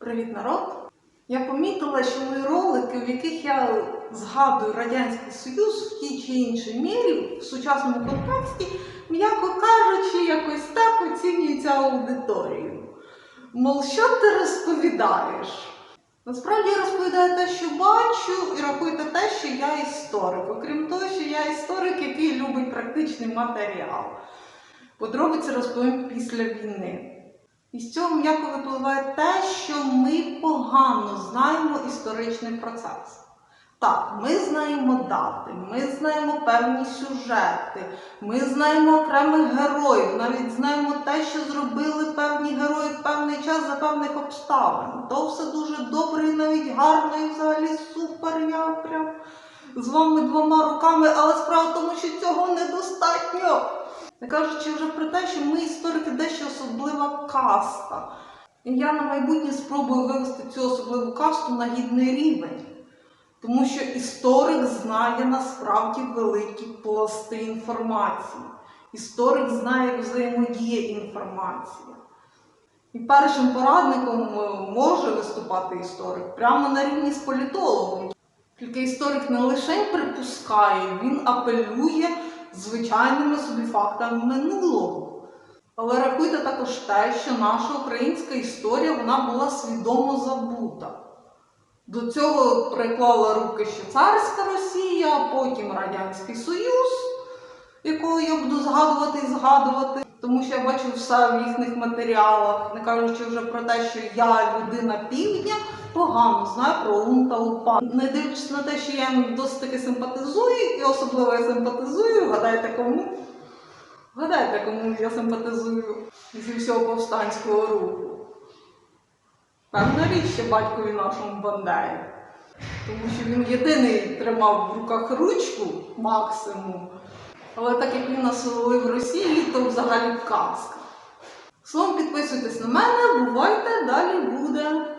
Привіт, народ! Я помітила, що мої ролики, в яких я згадую Радянський Союз в тій чи іншій мірі в сучасному контексті, м'яко кажучи, якось так оцінюються аудиторією. Мол, що ти розповідаєш? Насправді я розповідаю те, що бачу, і рахуйте те, що я історик. Окрім того, що я історик, який любить практичний матеріал. Подробиці розповім після війни. І з цього м'яко випливає те, погано знаємо історичний процес. Так, ми знаємо дати, ми знаємо певні сюжети, ми знаємо окремих героїв, навіть знаємо те, що зробили певні герої в певний час за певних обставин. То все дуже добре і навіть гарно, і взагалі супер, я прям з вами двома руками, але справа в тому, що цього недостатньо. Не кажучи вже про те, що ми історики дещо особлива каста. І я на майбутнє спробую вивести цю особливу касту на гідний рівень. Тому що історик знає насправді великі пласти інформації. Історик знає, взаємодіє інформація. І першим порадником е, може виступати історик прямо на рівні з політологом. Тільки історик не лише припускає, він апелює звичайними собі фактами минулого. Але рахуйте також те, що наша українська історія вона була свідомо забута. До цього приклала руки ще царська Росія, а потім Радянський Союз, якого я буду згадувати і згадувати, тому що я бачу все в їхніх матеріалах, не кажучи вже про те, що я людина півдня погано знаю про УН та УПА. Не дивлячись на те, що я досить таки симпатизую, і особливо я симпатизую, гадайте кому? Гадайте, кому я симпатизую зі всього повстанського руху. Певна річ ще батькові нашому Бандері. Тому що він єдиний тримав в руках ручку максимум. Але так як він насолив Росії, то взагалі казка. Словом, підписуйтесь на мене, бувайте, далі буде.